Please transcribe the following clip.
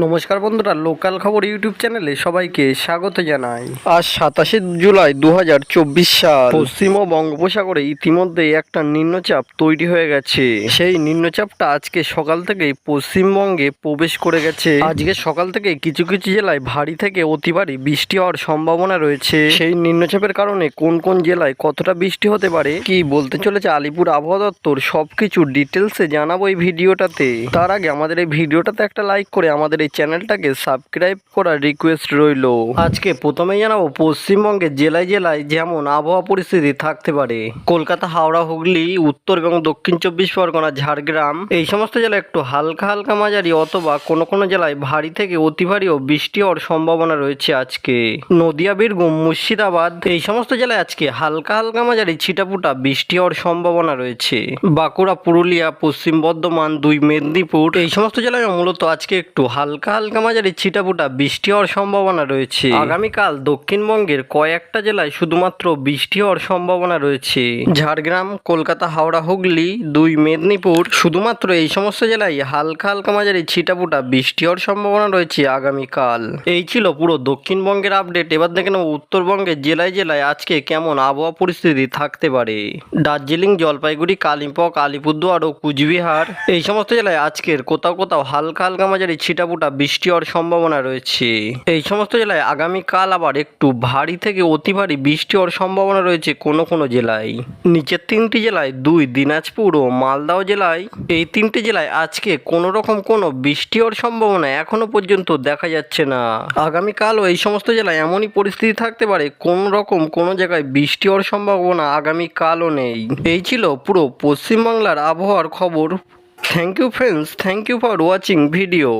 নমস্কার বন্ধুরা, লোকাল খবর ইউটিউব চ্যানেলে সবাইকে স্বাগত জানাই। আজ সাতাশে জুলাই দু হাজার চব্বিশ সাল। পশ্চিম ও বঙ্গোপসাগরে ইতিমধ্যে একটা নিম্নচাপ তৈরি হয়ে গেছে। সেই নিম্নচাপটা আজকে সকাল থেকেই পশ্চিমবঙ্গে প্রবেশ করে গেছে। আজকে সকাল থেকে কিছু কিছু জেলায় ভারী থেকে অতি ভারী বৃষ্টি হওয়ার সম্ভাবনা রয়েছে। সেই নিম্নচাপের কারণে কোন কোন জেলায় কতটা বৃষ্টি হতে পারে, কি বলতে চলেছে আলিপুর আবহাওয়া দপ্তর, সবকিছু ডিটেলসে জানাব এই ভিডিওটাতে। তার আগে আমাদের এই ভিডিওটাতে একটা লাইক করে আমাদের এই চ্যানেলটাকে সাবস্ক্রাইব করার রিকোয়েস্ট রইল। আজকে প্রথমেই জানাব পশ্চিমবঙ্গের জেলায় জেলায় যেমন আবহাওয়া পরিস্থিতি থাকতে পারে। কলকাতা, হাওড়া, হুগলি, উত্তর এবং দক্ষিণ চব্বিশ পরগনা, ঝাড়গ্রাম, এই সমস্ত জেলায় একটু হালকা হালকা মাঝারি অথবা কোনো কোনো জেলায় ভারী থেকে অতি ভারী ও বৃষ্টি হওয়ার সম্ভাবনা রয়েছে আজকে। নদিয়া, বীরভূম, মুর্শিদাবাদ, এই সমস্ত জেলায় আজকে হালকা হালকা মাঝারি ছিটাপুটা বৃষ্টি হওয়ার সম্ভাবনা রয়েছে। বাঁকুড়া, পুরুলিয়া, পশ্চিম বর্ধমান, দুই মেদিনীপুর, এই সমস্ত জেলায় মূলত আজকে একটু হালকা হালকা হালকা মাঝারি ছিটাপুটা বৃষ্টি হওয়ার সম্ভাবনা রয়েছে। আগামীকাল দক্ষিণবঙ্গের কয়েকটা জেলায় শুধুমাত্র বৃষ্টি হওয়ার সম্ভাবনা রয়েছে। ঝাড়গ্রাম, কলকাতা, হাওড়া, হুগলি, দুই মেদিনীপুর, শুধুমাত্র এই সমস্ত জেলায় হালকা হালকা মাঝারি ছিটাপুটা বৃষ্টি হওয়ার সম্ভাবনা রয়েছে আগামীকাল। এই ছিল পুরো দক্ষিণবঙ্গের আপডেট। এবার দেখে নেব উত্তরবঙ্গের জেলায় জেলায় আজকে কেমন আবহাওয়া পরিস্থিতি থাকতে পারে। দার্জিলিং, জলপাইগুড়ি, কালিম্পং, আলিপুরদুয়ার ও কুচবিহার, এই সমস্ত জেলায় আজকের কোথাও কোথাও হালকা হালকা মাঝারি ছিটাপুটা বৃষ্টি হওয়ার সম্ভাবনা রয়েছে। এই সমস্ত জেলায় আগামীকাল আবার একটু ভারী থেকে অতি ভারী বৃষ্টি হওয়ার সম্ভাবনা রয়েছে কোনো কোনো জেলায়। নিচের তিনটি জেলায় দুই, দিনাজপুর ও মালদাহ জেলায়। এই তিনটি জেলায় আজকে কোনো রকম কোনো বৃষ্টি হওয়ার সম্ভাবনা এখনও পর্যন্ত দেখা যাচ্ছে না। আগামীকালও এই সমস্ত জেলায় এমনই পরিস্থিতি থাকতে পারে, কোন রকম কোনো জায়গায় বৃষ্টি হওয়ার সম্ভাবনা আগামীকালও নেই। এই ছিল পুরো পশ্চিমবাংলার আবহাওয়ার খবর। Thank you friends thank you for watching video